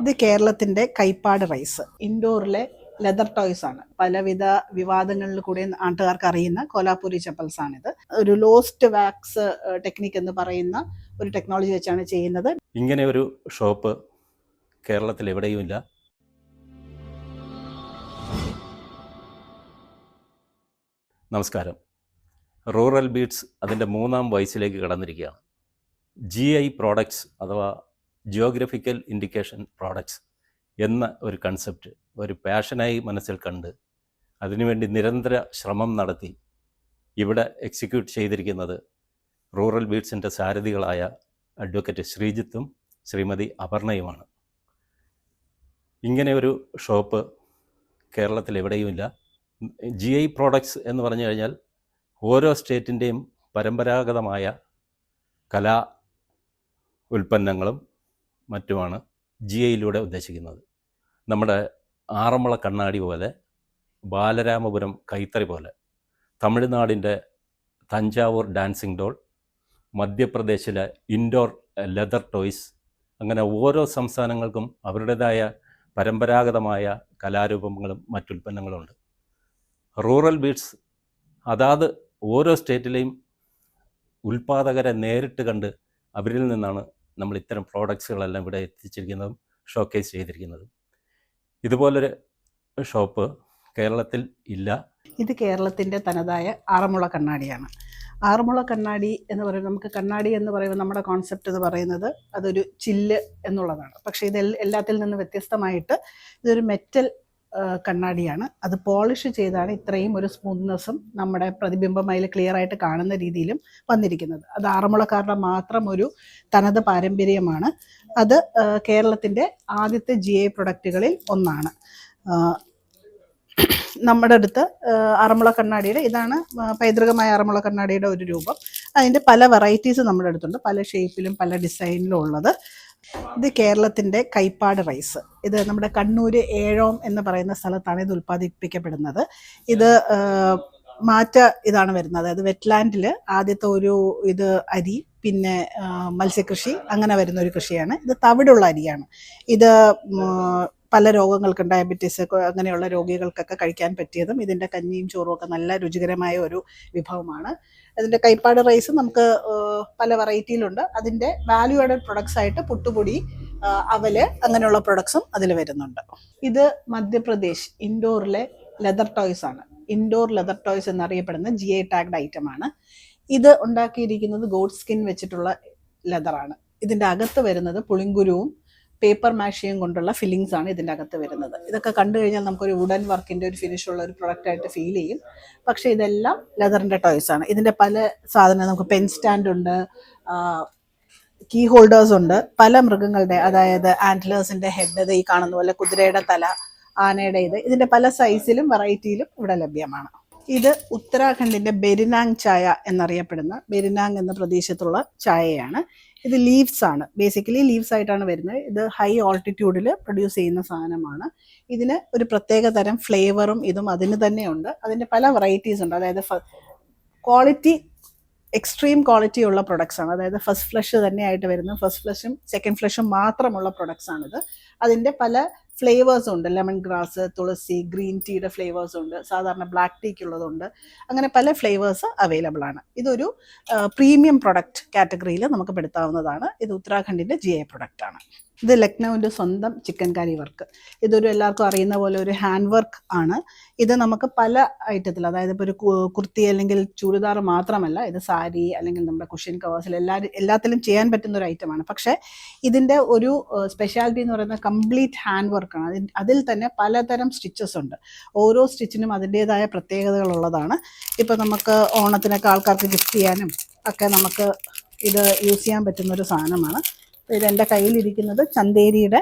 ഇത് കേരളത്തിന്റെ കൈപ്പാട് റൈസ് ഇൻഡോറിലെ ലെതർ ടോയ്സ് ആണ്. പലവിധ വിവാദങ്ങളിൽ കൂടി നാട്ടുകാർക്ക് അറിയുന്ന കോലാപൂരി ചപ്പൽസ് ആണിത്. ഒരു ലോസ്റ്റ് വാക്സ് ടെക്നിക് എന്ന് പറയുന്ന ഒരു ടെക്നോളജി വെച്ചാണ് ചെയ്യുന്നത്. ഇങ്ങനെ ഒരു ഷോപ്പ് കേരളത്തിൽ എവിടെയും ഇല്ല. നമസ്കാരം. റൂറൽ ബീറ്റ്സ് അതിന്റെ മൂന്നാം വയസ്സിലേക്ക് കടന്നിരിക്കുകയാണ്. ജി ഐ പ്രോഡക്ട്സ് അഥവാ ജിയോഗ്രഫിക്കൽ ഇൻഡിക്കേഷൻ പ്രോഡക്ട്സ് എന്ന ഒരു കൺസെപ്റ്റ് ഒരു പാഷനായി മനസ്സിൽ കണ്ട് അതിനുവേണ്ടി നിരന്തര ശ്രമം നടത്തി ഇവിടെ എക്സിക്യൂട്ട് ചെയ്തിരിക്കുന്നത് റൂറൽ ബീഡ്സിന്റെ സാരഥികളായ അഡ്വക്കേറ്റ് ശ്രീജിത്തും ശ്രീമതി അപർണയുമാണ്. ഇങ്ങനെ ഒരു ഷോപ്പ് കേരളത്തിൽ എവിടെയുമില്ല. ജി ഐ പ്രോഡക്ട്സ് എന്ന് പറഞ്ഞു കഴിഞ്ഞാൽ ഓരോ സ്റ്റേറ്റിന്റെയും പരമ്പരാഗതമായ കലാ ഉൽപ്പന്നങ്ങളും മറ്റുമാണ് ജി ഐയിലൂടെ ഉദ്ദേശിക്കുന്നത്. നമ്മുടെ ആറന്മുള കണ്ണാടി പോലെ ബാലരാമപുരം കൈത്തറി പോലെ തമിഴ്നാടിന്റെ തഞ്ചാവൂർ ഡാൻസിങ് ഡോൾ മധ്യപ്രദേശിലെ ഇൻഡോർ ലെതർ ടോയ്സ് അങ്ങനെ ഓരോ സംസ്ഥാനങ്ങൾക്കും അവരുടേതായ പരമ്പരാഗതമായ കലാരൂപങ്ങളും മറ്റുൽപ്പന്നങ്ങളുമുണ്ട്. റൂറൽ ബീഡ്സ് അതാത് ഓരോ സ്റ്റേറ്റിലെയും ഉൽപ്പാദകരെ നേരിട്ട് കണ്ട് അവരിൽ നിന്നാണ് നമ്മൾ ഇത്തരം പ്രോഡക്ട്സുകളെല്ലാം ഇവിടെ എത്തിച്ചിരിക്കുന്നതും ഷോക്കേസ് ചെയ്തിരിക്കുന്നതും. ഇതുപോലൊരു ഷോപ്പ് കേരളത്തിൽ ഇല്ല. ഇത് കേരളത്തിന്റെ തനതായ ആറന്മുള കണ്ണാടിയാണ്. ആറന്മുള കണ്ണാടി എന്ന് പറയുന്നത് നമുക്ക് കണ്ണാടി എന്ന് പറയുമ്പോൾ നമ്മുടെ കോൺസെപ്റ്റ് എന്ന് പറയുന്നത് അതൊരു ചില്ല് എന്നുള്ളതാണ്. പക്ഷേ ഇത് എല്ലാത്തിൽ നിന്ന് വ്യത്യസ്തമായിട്ട് ഇതൊരു മെറ്റൽ കണ്ണാടിയാണ്. അത് പോളിഷ് ചെയ്താണ് ഇത്രയും ഒരു സ്മൂത്ത്നെസ്സും നമ്മുടെ പ്രതിബിംബം അതിൽ ക്ലിയർ ആയിട്ട് കാണുന്ന രീതിയിലും വന്നിരിക്കുന്നത്. അത് ആറന്മുളക്കാരുടെ മാത്രം ഒരു തനത് പാരമ്പര്യമാണ്. അത് കേരളത്തിന്റെ ആദ്യത്തെ ജി ഐ പ്രൊഡക്റ്റുകളിൽ ഒന്നാണ്. നമ്മുടെ അടുത്ത് ആറമുള കണ്ണാടിയുടെ ഇതാണ് പൈതൃകമായ ആറന്മുള കണ്ണാടിയുടെ ഒരു രൂപം. അതിന്റെ പല വെറൈറ്റീസ് നമ്മുടെ അടുത്തുണ്ട്. പല ഷേപ്പിലും പല ഡിസൈനിലും ഉള്ളത്. ഇത് കേരളത്തിന്റെ കൈപ്പാട് റൈസ്. ഇത് നമ്മുടെ കണ്ണൂര് ഏഴോം എന്ന് പറയുന്ന സ്ഥലത്താണ് ഇത് ഉൽപ്പാദിപ്പിക്കപ്പെടുന്നത്. ഇത് മാറ്റ ഇതാണ് വരുന്നത്. അതായത് വെറ്റ്ലാൻഡിൽ ആദ്യത്തെ ഒരു ഇത് അരി പിന്നെ മത്സ്യകൃഷി അങ്ങനെ വരുന്ന ഒരു കൃഷിയാണ്. ഇത് തവിടുള്ള അരിയാണ്. ഇത് പല രോഗങ്ങൾക്കും ഡയബറ്റീസ് അങ്ങനെയുള്ള രോഗികൾക്കൊക്കെ കഴിക്കാൻ പറ്റിയതും ഇതിന്റെ കഞ്ഞിയും ചോറും ഒക്കെ നല്ല രുചികരമായ ഒരു വിഭവമാണ്. അതിന്റെ കൈപ്പാട് റൈസ് നമുക്ക് പല വെറൈറ്റിയിലുണ്ട്. അതിന്റെ വാല്യൂ ആഡഡ് പ്രൊഡക്ട്സ് ആയിട്ട് പുട്ടുപൊടി അവൽ അങ്ങനെയുള്ള പ്രൊഡക്ട്സും അതിൽ വരുന്നുണ്ട്. ഇത് മധ്യപ്രദേശ് ഇൻഡോറിലെ ലെതർ ടോയ്സ് ആണ്. ഇൻഡോർ ലെതർ ടോയ്സ് എന്നറിയപ്പെടുന്ന ജി ഐ ടാഗ്ഡ് ഐറ്റം ആണ്. ഇത് ഉണ്ടാക്കിയിരിക്കുന്നത് ഗോഡ് സ്കിൻ വെച്ചിട്ടുള്ള ലെതറാണ് ഇതിന്റെ അകത്ത് വരുന്നത് പുളിങ്കുരുവും പേപ്പർ മാഷിയും കൊണ്ടുള്ള ഫില്ലിങ്സ് ആണ് ഇതിന്റെ അകത്ത് വരുന്നത്. ഇതൊക്കെ കണ്ടു കഴിഞ്ഞാൽ നമുക്കൊരു വുഡൻ വർക്കിന്റെ ഒരു ഫിനിഷ് ഉള്ള ഒരു പ്രൊഡക്റ്റ് ആയിട്ട് ഫീൽ ചെയ്യും. പക്ഷേ ഇതെല്ലാം ലെതറിന്റെ ടോയ്സ് ആണ്. ഇതിന്റെ പല സാധനം നമുക്ക് പെൻ സ്റ്റാൻഡ് ഉണ്ട് കീ ഹോൾഡേഴ്സ് ഉണ്ട്. പല മൃഗങ്ങളുടെ അതായത് ആന്റിലേഴ്സിന്റെ ഹെഡ് ഈ കാണുന്ന പോലെ കുതിരയുടെ തല ആനയുടെ ഇത് ഇതിന്റെ പല സൈസിലും വെറൈറ്റിയിലും ഇവിടെ ലഭ്യമാണ്. ഇത് ഉത്തരാഖണ്ഡിന്റെ ബെരിനാങ് ചായ എന്നറിയപ്പെടുന്ന ബെരിനാങ് എന്ന പ്രദേശത്തുള്ള ചായയാണ്. ഇത് ലീവ്സ് ആണ്. ബേസിക്കലി ലീവ്സ് ആയിട്ടാണ് വരുന്നത്. ഇത് ഹൈ ഓൾട്ടിറ്റ്യൂഡിൽ പ്രൊഡ്യൂസ് ചെയ്യുന്ന സാധനമാണ്. ഇതിന് ഒരു പ്രത്യേക തരം ഫ്ലേവറും ഇതും അതിന് തന്നെയുണ്ട്. അതിന്റെ പല വെറൈറ്റീസ് ഉണ്ട്. അതായത് ക്വാളിറ്റി എക്സ്ട്രീം ക്വാളിറ്റി ഉള്ള പ്രൊഡക്ട്സ് ആണ്. അതായത് ഫസ്റ്റ് ഫ്ലഷ് തന്നെയായിട്ട് വരുന്ന ഫസ്റ്റ് ഫ്ലഷും സെക്കൻഡ് ഫ്ലഷും മാത്രമുള്ള പ്രൊഡക്ട്സ് ആണിത്. അതിന്റെ പല ഫ്ലേവേഴ്സ് ഉണ്ട്. ലെമൺ ഗ്രാസ് തുളസി ഗ്രീൻ ടീയുടെ ഫ്ലേവേഴ്സ് ഉണ്ട്. സാധാരണ ബ്ലാക്ക് ടീക്ക് ഉള്ളതുണ്ട് അങ്ങനെ പല ഫ്ലേവേഴ്സ് അവൈലബിൾ ആണ്. ഇതൊരു പ്രീമിയം പ്രൊഡക്റ്റ് കാറ്റഗറിയിൽ നമുക്ക് പെടുത്താവുന്നതാണ്. ഇത് ഉത്തരാഖണ്ഡിന്റെ ജി ഐ പ്രൊഡക്റ്റ് ആണ്. ഇത് ലക്നൗവിന്റെ സ്വന്തം ചിക്കൻ കറി വർക്ക് ഇതൊരു എല്ലാവർക്കും അറിയുന്ന പോലെ ഒരു ഹാൻഡ് വർക്ക് ആണ്. ഇത് നമുക്ക് പല ഐറ്റത്തിൽ അതായത് ഇപ്പോൾ ഒരു കുർത്തി അല്ലെങ്കിൽ ചുരിദാർ മാത്രമല്ല ഇത് സാരി അല്ലെങ്കിൽ നമ്മുടെ കുഷ്യൻ കവേഴ്സിൽ എല്ലാ എല്ലാത്തിലും ചെയ്യാൻ പറ്റുന്ന ഒരു ഐറ്റമാണ് പക്ഷേ ഇതിന്റെ ഒരു സ്പെഷ്യാലിറ്റി എന്ന് പറയുന്നത് കംപ്ലീറ്റ് ഹാൻഡ് വർക്കാണ് അതിൽ അതിൽ തന്നെ പലതരം സ്റ്റിച്ചസ് ഉണ്ട്. ഓരോ സ്റ്റിച്ചിനും അതിന്റേതായ പ്രത്യേകതകളുള്ളതാണ് ഇപ്പോൾ നമുക്ക് ഓണത്തിനൊക്കെ ആൾക്കാർക്ക് ഗിഫ്റ്റ് ചെയ്യാനും ഒക്കെ നമുക്ക് ഇത് യൂസ് ചെയ്യാൻ പറ്റുന്ന ഒരു സാധനമാണ്. ഇത് എന്റെ കയ്യിലിരിക്കുന്നത് ചന്തേരിയുടെ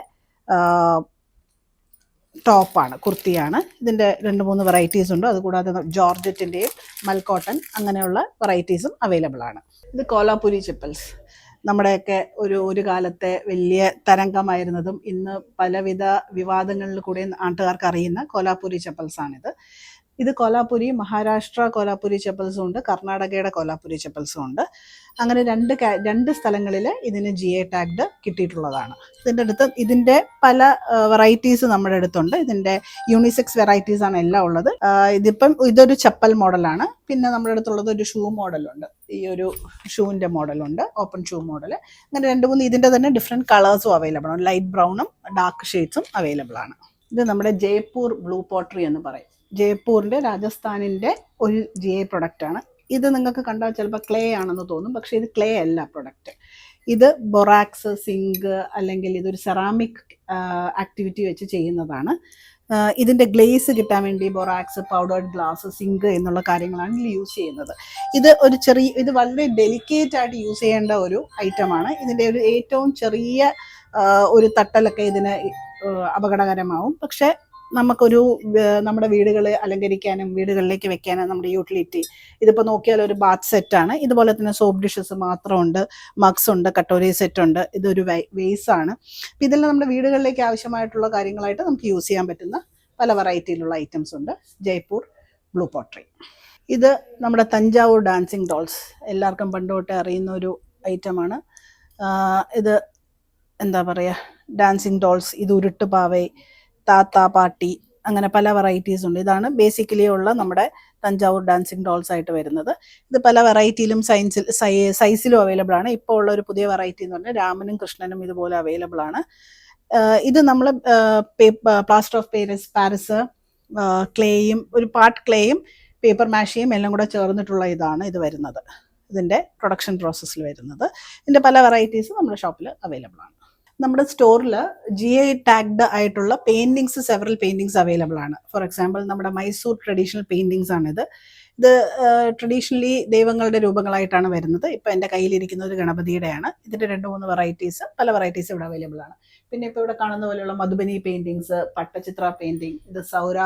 ടോപ്പാണ് കുർത്തിയാണ്. ഇതിന്റെ രണ്ട് മൂന്ന് വെറൈറ്റീസ് ഉണ്ട്. അതുകൂടാതെ ജോർജറ്റിന്റെയും മൽക്കോട്ടൺ അങ്ങനെയുള്ള വെറൈറ്റീസും അവൈലബിൾ ആണ്. ഇത് കോലാപുരി ചിപ്പൽസ് നമ്മുടെയൊക്കെ ഒരു ഒരു കാലത്തെ വലിയ തരംഗമായിരുന്നതും ഇന്ന് പലവിധ വിവാദങ്ങളിൽ കൂടെ നാട്ടുകാർക്ക് അറിയുന്ന കോലാപുരി ചപ്പൽസ് ആണിത്. ഇത് കോലാപുരി മഹാരാഷ്ട്ര കോലാപുരി ചെപ്പൽസും ഉണ്ട് കർണാടകയുടെ കോലാപുരി ചെപ്പൽസും ഉണ്ട്. അങ്ങനെ രണ്ട് രണ്ട് സ്ഥലങ്ങളിൽ ഇതിന് ജി എ ടാഗ്ഡ് കിട്ടിയിട്ടുള്ളതാണ്. ഇതിന്റെ അടുത്ത് ഇതിന്റെ പല വെറൈറ്റീസ് നമ്മുടെ അടുത്തുണ്ട്. ഇതിന്റെ യൂണിസെക്സ് വെറൈറ്റീസ് ആണ് എല്ലാം ഉള്ളത്. ഇതിപ്പം ഇതൊരു ചപ്പൽ മോഡലാണ്. പിന്നെ നമ്മുടെ അടുത്തുള്ളത് ഒരു ഷൂ മോഡലുണ്ട്. ഈ ഒരു ഷൂവിന്റെ മോഡലുണ്ട് ഓപ്പൺ ഷൂ മോഡൽ അങ്ങനെ രണ്ട് മൂന്ന് ഇതിന്റെ തന്നെ ഡിഫറെന്റ് കളേഴ്സും അവൈലബിൾ ആണ്. ലൈറ്റ് ബ്രൗണും ഡാർക്ക് ഷെയ്ഡ്സും അവൈലബിൾ ആണ്. ഇത് നമ്മുടെ ജയ്പൂർ ബ്ലൂ പോട്ടറി എന്ന് പറയും. ജയ്പൂരിന്റെ രാജസ്ഥാനിന്റെ ഒരു ജി ഐ പ്രൊഡക്റ്റാണ് ഇത് നിങ്ങൾക്ക് കണ്ടാൽ ചിലപ്പോൾ ക്ലേ ആണെന്ന് തോന്നും പക്ഷേ ഇത് ക്ലേ അല്ല പ്രൊഡക്റ്റ് ഇത് ബൊറാക്സ് സിങ്ക് അല്ലെങ്കിൽ ഇതൊരു സെറാമിക് ആക്ടിവിറ്റി വെച്ച് ചെയ്യുന്നതാണ്. ഇതിന്റെ ഗ്ലേസ് കിട്ടാൻ വേണ്ടി ബൊറാക്സ് പൗഡേർഡ് ഗ്ലാസ് സിങ്ക് എന്നുള്ള കാര്യങ്ങളാണ് ഇതിൽ യൂസ് ചെയ്യുന്നത്. ഇത് ഒരു ചെറിയ ഇത് വളരെ ഡെലിക്കേറ്റ് ആയിട്ട് യൂസ് ചെയ്യേണ്ട ഒരു ഐറ്റമാണ് ഇതിന്റെ ഒരു ഏറ്റവും ചെറിയ ഒരു തട്ടലൊക്കെ ഇതിന് അപകടകരമാവും. പക്ഷെ നമുക്കൊരു നമ്മുടെ വീടുകൾ അലങ്കരിക്കാനും വീടുകളിലേക്ക് വെക്കാനും നമ്മുടെ യൂട്ടിലിറ്റി ഇതിപ്പോൾ നോക്കിയാൽ ഒരു ബാത്ത് സെറ്റാണ്. ഇതുപോലെ തന്നെ സോപ്പ് ഡിഷസ് മാത്രമുണ്ട് മഗ്സ് ഉണ്ട് കട്ടോറി സെറ്റ് ഉണ്ട് ഇതൊരു വേസ് ആണ് അപ്പം ഇതെല്ലാം നമ്മുടെ വീടുകളിലേക്ക് ആവശ്യമായിട്ടുള്ള കാര്യങ്ങളായിട്ട് നമുക്ക് യൂസ് ചെയ്യാൻ പറ്റുന്ന പല വെറൈറ്റിയിലുള്ള ഐറ്റംസ് ഉണ്ട്. ജയ്പൂർ ബ്ലൂ പോട്ടറി ഇത് നമ്മുടെ തഞ്ചാവൂർ ഡാൻസിങ് ഡോൾസ്. എല്ലാവർക്കും പണ്ടുതൊട്ടേ അറിയുന്ന ഒരു ഐറ്റമാണ്. ഇത് എന്താ പറയുക ഡാൻസിങ് ഡോൾസ് ഇത് ഉരുട്ട് ഉരുട്ടുപാവൈ താത്ത പാട്ടി അങ്ങനെ പല വെറൈറ്റീസ് ഉണ്ട്. ഇതാണ് ബേസിക്കലി ഉള്ള നമ്മുടെ തഞ്ചാവൂർ ഡാൻസിങ് ഡോൾസ് ആയിട്ട് വരുന്നത്. ഇത് പല വെറൈറ്റിയിലും സൈൻസിൽ സൈസിലും അവൈലബിൾ ആണ്. ഇപ്പോൾ ഉള്ള ഒരു പുതിയ വെറൈറ്റി എന്ന് പറഞ്ഞാൽ രാമനും കൃഷ്ണനും ഇതുപോലെ അവൈലബിൾ ആണ്. ഇത് നമ്മൾ പ്ലാസ്റ്റർ ഓഫ് പേരിസ് പാരിസ് ക്ലേയും ഒരു പാർട്ട് ക്ലേയും പേപ്പർ മാഷിയും എല്ലാം കൂടെ ചേർന്നിട്ടുള്ള ഇതാണ് ഇത് വരുന്നത്. ഇതിന്റെ പ്രൊഡക്ഷൻ പ്രോസസ്സിൽ വരുന്നത്. ഇതിന്റെ പല വെറൈറ്റീസ് നമ്മുടെ ഷോപ്പിൽ അവൈലബിൾ ആണ്. നമ്മുടെ സ്റ്റോറിൽ ജി ഐ ടാഗ്ഡ് ആയിട്ടുള്ള പെയിന്റിങ്സ് സെവറൽ പെയിന്റിങ്സ് അവൈലബിൾ ആണ്. ഫോർ എക്സാമ്പിൾ നമ്മുടെ മൈസൂർ ട്രഡീഷണൽ പെയിന്റിങ്സ് ആണിത്. ഇത് ട്രഡീഷണലി ദൈവങ്ങളുടെ രൂപങ്ങളായിട്ടാണ് വരുന്നത്. ഇപ്പം എന്റെ കയ്യിലിരിക്കുന്ന ഒരു ഗണപതിയുടെയാണ്. ഇതിന്റെ രണ്ട് മൂന്ന് വെറൈറ്റീസ് പല വെറൈറ്റീസ് ഇവിടെ അവൈലബിൾ ആണ്. പിന്നെ ഇപ്പോൾ ഇവിടെ കാണുന്ന പോലെയുള്ള മധുബനി പെയിന്റിങ്സ് പട്ടചിത്ര പെയിന്റിങ് ഇത് സൗര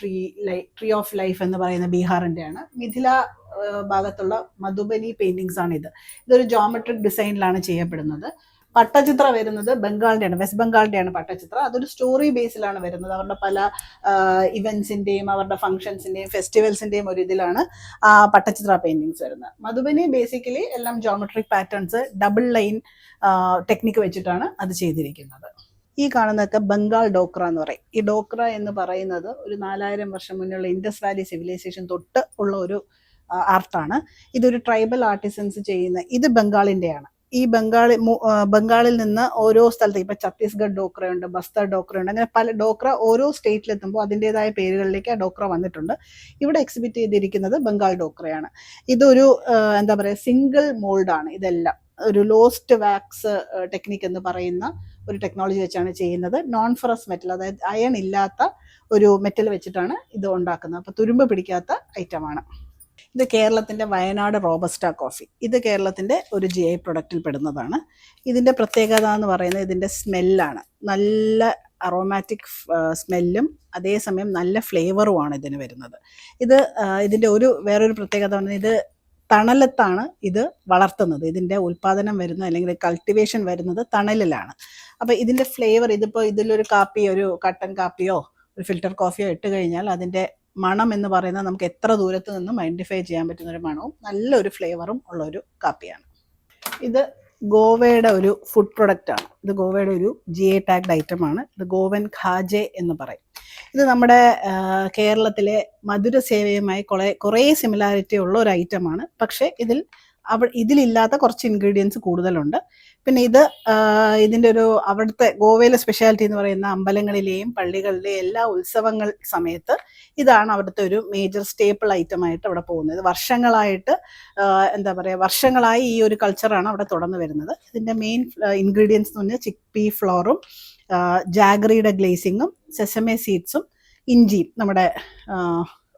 ട്രീ ലൈ ട്രീ ഓഫ് ലൈഫ് എന്ന് പറയുന്ന ബീഹാറിന്റെയാണ്. മിഥില ഭാഗത്തുള്ള മധുബനി പെയിന്റിങ്സ് ആണ് ഇത് ഇതൊരു ജോമെട്രിക് ഡിസൈനിലാണ് ചെയ്യപ്പെടുന്നത്. പട്ടചിത്ര വരുന്നത് ബംഗാളിന്റെയാണ് വെസ്റ്റ് ബംഗാളിന്റെയാണ് പട്ടചിത്ര. അതൊരു സ്റ്റോറി ബേസിലാണ് വരുന്നത്. അവരുടെ പല ഇവൻസിന്റെയും അവരുടെ ഫംഗ്ഷൻസിന്റെയും ഫെസ്റ്റിവൽസിന്റെയും ഒരു ഇതിലാണ് ആ പട്ടചിത്ര പെയിന്റിങ്സ് വരുന്നത്. മധുബനി ബേസിക്കലി എല്ലാം geometric patterns double line technique വെച്ചിട്ടാണ് അത് ചെയ്തിരിക്കുന്നത്. ഈ കാണുന്നതൊക്കെ ബംഗാൾ ഡോക്ര എന്ന് പറയും. ഈ ഡോക്ര എന്ന് പറയുന്നത് ഒരു നാലായിരം വർഷം മുന്നുള്ള ഇൻഡസ് വാലി സിവിലൈസേഷൻ തൊട്ട് ഉള്ള ഒരു ആർട്ടാണ് ഇതൊരു ട്രൈബൽ ആർട്ടിസൻസ് ചെയ്യുന്ന ഇത് ബംഗാളിന്റെയാണ് ഈ ബംഗാളി ബംഗാളിൽ നിന്ന് ഓരോ സ്ഥലത്ത് ഇപ്പൊ ഛത്തീസ്ഗഡ് ഡോക്രയുണ്ട് ബസ്തർ ഡോക്രയുണ്ട് അങ്ങനെ പല ഡോക്ര ഓരോ സ്റ്റേറ്റിലെത്തുമ്പോൾ അതിന്റെതായ പേരുകളിലേക്ക് ആ ഡോക്ര വന്നിട്ടുണ്ട്. ഇവിടെ എക്സിബിറ്റ് ചെയ്തിരിക്കുന്നത് ബംഗാൾ ഡോക്രയാണ്. ഇതൊരു എന്താ പറയുക സിംഗിൾ മോൾഡാണ് ഇതെല്ലാം. ഒരു ലോസ്റ്റ് വാക്സ് ടെക്നിക് എന്ന് പറയുന്ന ഒരു ടെക്നോളജി വെച്ചാണ് ചെയ്യുന്നത്. നോൺ ഫെറസ് മെറ്റൽ അതായത് അയൺ ഇല്ലാത്ത ഒരു മെറ്റൽ വെച്ചിട്ടാണ് ഇത് ഉണ്ടാക്കുന്നത്. അപ്പോൾ തുരുമ്പ് പിടിക്കാത്ത ഐറ്റമാണ്. ഇത് കേരളത്തിന്റെ വയനാട് റോബസ്റ്റ കോഫി. ഇത് കേരളത്തിന്റെ ഒരു ജി ഐ പ്രൊഡക്റ്റിൽ പെടുന്നതാണ്. ഇതിന്റെ പ്രത്യേകത എന്ന് പറയുന്നത് ഇതിന്റെ സ്മെല്ലാണ്. നല്ല അറോമാറ്റിക് സ്മെല്ലും അതേസമയം നല്ല ഫ്ലേവറുമാണ് ഇതിന് വരുന്നത്. ഇത് ഇതിന്റെ ഒരു വേറൊരു പ്രത്യേകത പറഞ്ഞാൽ ഇത് തണലത്താണ് ഇത് വളർത്തുന്നത്. ഇതിന്റെ ഉൽപ്പാദനം വരുന്നത് അല്ലെങ്കിൽ കൾട്ടിവേഷൻ വരുന്നത് തണലിലാണ്. അപ്പോൾ ഇതിന്റെ ഫ്ലേവർ ഇതിപ്പോൾ ഇതിലൊരു കാപ്പി ഒരു കട്ടൻ കാപ്പിയോ ഒരു ഫിൽറ്റർ കോഫിയോ ഇട്ട് കഴിഞ്ഞാൽ അതിന്റെ മണം എന്ന് പറയുന്നത് നമുക്ക് എത്ര ദൂരത്ത് നിന്നും ഐഡന്റിഫൈ ചെയ്യാൻ പറ്റുന്ന ഒരു മണവും നല്ലൊരു ഫ്ലേവറും ഉള്ള ഒരു കാപ്പിയാണ്. ഇത് ഗോവയുടെ ഒരു ഫുഡ് പ്രൊഡക്റ്റ് ആണ്. ഇത് ഗോവയുടെ ഒരു ജി എ ടാഗ്ഡ് ഐറ്റം ആണ്. ഇത് ഗോവൻ ഖാജെ എന്ന് പറയും. ഇത് നമ്മുടെ കേരളത്തിലെ മധുര സേവയുമായി കുറെ കുറേ സിമിലാരിറ്റി ഉള്ള ഒരു ഐറ്റമാണ് പക്ഷേ ഇതിൽ അവ ഇതിലില്ലാത്ത കുറച്ച് ഇൻഗ്രീഡിയൻസ് കൂടുതലുണ്ട്. പിന്നെ ഇത് ഇതിന്റെ ഒരു അവിടുത്തെ ഗോവയിലെ സ്പെഷ്യാലിറ്റി എന്ന് പറയുന്ന അമ്പലങ്ങളിലെയും പള്ളികളിലെയും എല്ലാ ഉത്സവങ്ങൾ സമയത്ത് ഇതാണ് അവിടുത്തെ ഒരു മേജർ സ്റ്റേപ്പിൾ ഐറ്റം ആയിട്ട് അവിടെ പോകുന്നത്. വർഷങ്ങളായിട്ട് എന്താ പറയുക വർഷങ്ങളായി ഈ ഒരു കൾച്ചറാണ് അവിടെ തുടർന്ന് വരുന്നത്. ഇതിന്റെ മെയിൻ ഇൻഗ്രീഡിയൻസ് എന്ന് പറഞ്ഞാൽ ചിക്ക് പി ഫ്ലോറും ജാഗറിയുടെ ഗ്ലേസിങ്ങും സെസമെ സീഡ്സും ഇഞ്ചിയും നമ്മുടെ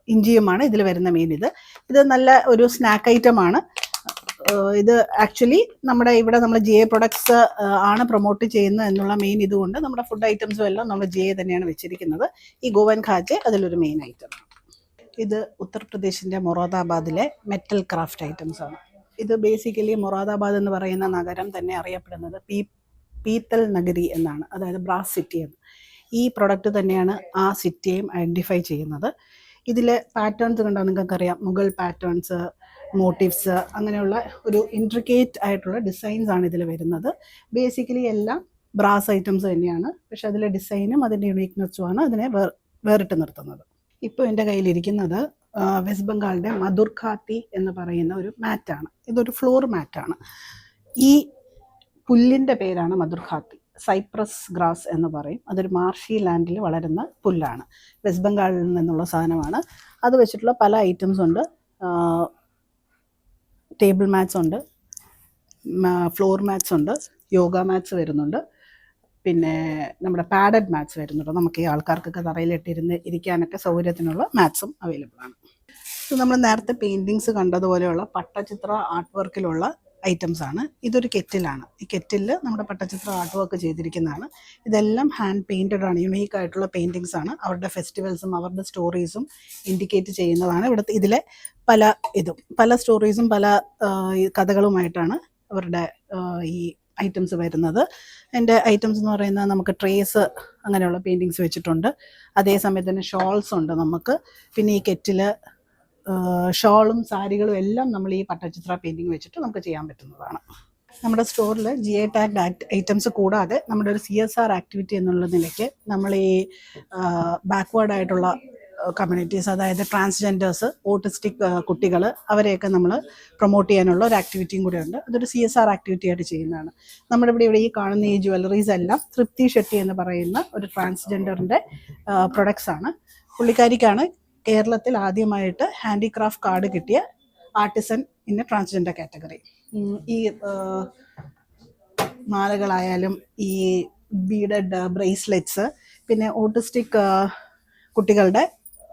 ഇഞ്ചിയുമാണ് ഇതിൽ വരുന്ന മെയിൻ ഇത്. ഇത് നല്ല ഒരു സ്നാക്ക് ഐറ്റമാണ് ഇത് ആക്ച്വലി നമ്മുടെ ഇവിടെ നമ്മൾ ജി എ പ്രൊഡക്ട്സ് ആണ് പ്രൊമോട്ട് ചെയ്യുന്നത് എന്നുള്ള മെയിൻ ഇതുകൊണ്ട് നമ്മുടെ ഫുഡ് ഐറ്റംസും എല്ലാം നമ്മൾ ജി എ തന്നെയാണ് വെച്ചിരിക്കുന്നത്. ഈ ഗോവൻ ഖാജെ അതിലൊരു മെയിൻ ഐറ്റം ഇത് ഉത്തർപ്രദേശിന്റെ മൊറാദാബാദിലെ മെറ്റൽ ക്രാഫ്റ്റ് ഐറ്റംസ് ആണ്. ഇത് ബേസിക്കലി മൊറാദാബാദ് എന്ന് പറയുന്ന നഗരം തന്നെ അറിയപ്പെടുന്നത് പീ പീത്തൽ നഗരി എന്നാണ്. അതായത് ബ്രാസ് സിറ്റി എന്ന്. ഈ പ്രൊഡക്റ്റ് തന്നെയാണ് ആ സിറ്റിയെയും ഐഡന്റിഫൈ ചെയ്യുന്നത്. ഇതിലെ പാറ്റേൺസ് കണ്ടാൽ നിങ്ങൾക്കറിയാം. മുഗൾ പാറ്റേൺസ് മോട്ടീവ്സ് അങ്ങനെയുള്ള ഒരു ഇൻട്രിക്കേറ്റ് ആയിട്ടുള്ള ഡിസൈൻസ് ആണ് ഇതിൽ വരുന്നത്. ബേസിക്കലി എല്ലാം ബ്രാസ് ഐറ്റംസ് തന്നെയാണ്. പക്ഷെ അതിലെ ഡിസൈനും അതിന്റെ യുണീക്നെസ്സുമാണ് അതിനെ വേർ വേറിട്ട് നിർത്തുന്നത്. ഇപ്പോൾ എന്റെ കയ്യിലിരിക്കുന്നത് വെസ്റ്റ് ബംഗാളിന്റെ മധുർ ഖാത്തി എന്ന് പറയുന്ന ഒരു മാറ്റാണ് ഇതൊരു ഫ്ലോർ മാറ്റാണ് ഈ പുല്ലിന്റെ പേരാണ് മധുർ ഖാത്തി സൈപ്രസ് ഗ്രാസ് എന്ന് പറയും. അതൊരു മാർഷി ലാൻഡിൽ വളരുന്ന പുല്ലാണ്. വെസ്റ്റ് ബംഗാളിൽ നിന്നുള്ള സാധനമാണ്. അത് വെച്ചിട്ടുള്ള പല ഐറ്റംസ് ഉണ്ട്. ടേബിൾ മാറ്റ്സ് ഉണ്ട്. ഫ്ലോർ മാറ്റ്സ് ഉണ്ട്. യോഗ മാറ്റ്സ് വരുന്നുണ്ട്. പിന്നെ നമ്മുടെ പാഡഡ് മാറ്റ്സ് വരുന്നുണ്ട്. നമുക്ക് ഈ ആൾക്കാർക്കൊക്കെ തറയിലിട്ടിരുന്ന് ഇരിക്കാനൊക്കെ സൗകര്യത്തിനുള്ള മാറ്റ്സും അവൈലബിൾ ആണ്. നമ്മൾ നേരത്തെ പെയിന്റിങ്സ് കണ്ടതുപോലെയുള്ള പട്ടചിത്ര ആർട്ട് വർക്കിലുള്ള ഐറ്റംസ് ആണ്. ഇതൊരു കെറ്റിലാണ് ഈ കെറ്റിൽ നമ്മുടെ പട്ടചിത്ര ആർട്ട് വർക്ക് ചെയ്തിരിക്കുന്നതാണ്. ഇതെല്ലാം ഹാൻഡ് പെയിന്റഡ് ആണ്. യുണീക്ക് ആയിട്ടുള്ള പെയിന്റിങ്സ് ആണ്. അവരുടെ ഫെസ്റ്റിവൽസും അവരുടെ സ്റ്റോറീസും ഇൻഡിക്കേറ്റ് ചെയ്യുന്നതാണ്. ഇവിടുത്തെ ഇതിലെ പല ഇതും. പല സ്റ്റോറീസും പല കഥകളുമായിട്ടാണ് അവരുടെ ഈ ഐറ്റംസ് വരുന്നത്. എന്റെ ഐറ്റംസ് എന്ന് പറയുന്നത് നമുക്ക് ട്രേസ് അങ്ങനെയുള്ള പെയിന്റിങ്സ് വെച്ചിട്ടുണ്ട്. അതേസമയത്ത് തന്നെ ഷോൾസ് ഉണ്ട് നമുക്ക്. പിന്നെ ഈ കെറ്റിൽ ഷോളും സാരികളും എല്ലാം നമ്മൾ ഈ പട്ടചിത്ര പെയിന്റിങ് വെച്ചിട്ട് നമുക്ക് ചെയ്യാൻ പറ്റുന്നതാണ്. നമ്മുടെ സ്റ്റോറിൽ ജി ഐ ടാഗ് ഐറ്റംസ് കൂടാതെ നമ്മുടെ ഒരു സി എസ് ആർ ആക്ടിവിറ്റി എന്നുള്ള നിലയ്ക്ക് നമ്മൾ ഈ ബാക്ക്വേർഡ് ആയിട്ടുള്ള കമ്മ്യൂണിറ്റീസ് അതായത് ട്രാൻസ്ജെൻഡേഴ്സ് ഓട്ടിസ്റ്റിക് കുട്ടികൾ അവരെയൊക്കെ നമ്മൾ പ്രൊമോട്ട് ചെയ്യാനുള്ള ഒരു ആക്ടിവിറ്റിയും കൂടെ ഉണ്ട്. അതൊരു സി എസ് ആർ ആക്ടിവിറ്റി ആയിട്ട് ചെയ്യുന്നതാണ്. നമ്മുടെ ഇവിടെ ഇവിടെ ഈ കാണുന്ന ഈ ജ്വല്ലറീസ് എല്ലാം തൃപ്തി ഷെട്ടി എന്ന് പറയുന്ന ഒരു ട്രാൻസ്ജെൻഡറിന്റെ പ്രൊഡക്ട്സ് ആണ്. പുള്ളിക്കാരിക്കാണ് കേരളത്തിൽ ആദ്യമായിട്ട് ഹാൻഡിക്രാഫ്റ്റ് കാർഡ് കിട്ടിയ ആർട്ടിസൺ ഇൻ ട്രാൻസ്ജെൻഡർ കാറ്റഗറി. ഈ മാലകളായാലും ഈ ബീഡഡ് ബ്രേസ്ലെറ്റ്സ് പിന്നെ ഓട്ടിസ്റ്റിക് കുട്ടികളുടെ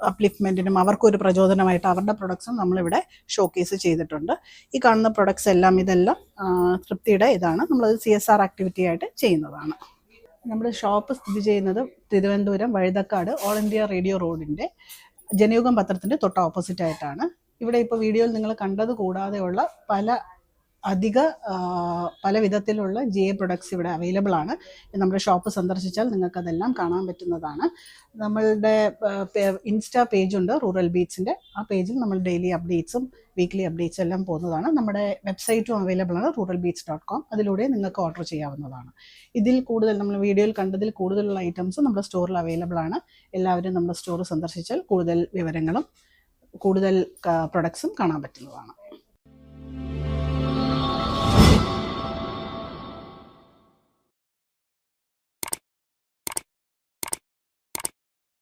അപ്ലിഫ്റ്റ്മെന്റിനും അവർക്കൊരു പ്രചോദനമായിട്ട് അവരുടെ പ്രൊഡക്ട്സും നമ്മളിവിടെ ഷോക്കേസ് ചെയ്തിട്ടുണ്ട്. ഈ കാണുന്ന പ്രൊഡക്ട്സ് എല്ലാം ഇതെല്ലാം തൃപ്തിയുടെ ഇതാണ്. നമ്മളത് സി എസ് ആർ ആക്ടിവിറ്റി ആയിട്ട് ചെയ്യുന്നതാണ്. നമ്മുടെ ഷോപ്പ് സ്ഥിതി ചെയ്യുന്നത് Thiruvananthapuram Vazhuthacaud all India radio റോഡിന്റെ ജനയുഗം പത്രത്തിന്റെ തൊട്ട് ഓപ്പോസിറ്റ് ആയിട്ടാണ്. ഇവിടെ ഇപ്പോൾ വീഡിയോയിൽ നിങ്ങൾ കണ്ടത് കൂടാതെയുള്ള പല അധിക പല വിധത്തിലുള്ള ജി എ പ്രൊഡക്ട്സ് ഇവിടെ അവൈലബിൾ ആണ്. നമ്മുടെ ഷോപ്പ് സന്ദർശിച്ചാൽ നിങ്ങൾക്ക് അതെല്ലാം കാണാൻ പറ്റുന്നതാണ്. നമ്മളുടെ ഇൻസ്റ്റാ പേജുണ്ട് റൂറൽ ബീറ്റ്സിന്റെ ആ പേജിൽ നമ്മൾ ഡെയിലി അപ്ഡേറ്റ്സും വീക്ക്ലി അപ്ഡേറ്റ്സ് എല്ലാം പോകുന്നതാണ്. നമ്മുടെ വെബ്സൈറ്റും അവൈലബിൾ ആണ് റൂറൽ ബീറ്റ്സ് ഡോട്ട് കോം അതിലൂടെ നിങ്ങൾക്ക് ഓർഡർ ചെയ്യാവുന്നതാണ്. ഇതിൽ കൂടുതൽ നമ്മൾ വീഡിയോയിൽ കണ്ടതിൽ കൂടുതലുള്ള ഐറ്റംസ് നമ്മുടെ സ്റ്റോറിൽ അവൈലബിൾ ആണ്. എല്ലാവരും നമ്മുടെ സ്റ്റോർ സന്ദർശിച്ചാൽ കൂടുതൽ വിവരങ്ങളും കൂടുതൽ പ്രൊഡക്ട്സും കാണാൻ പറ്റുന്നതാണ്.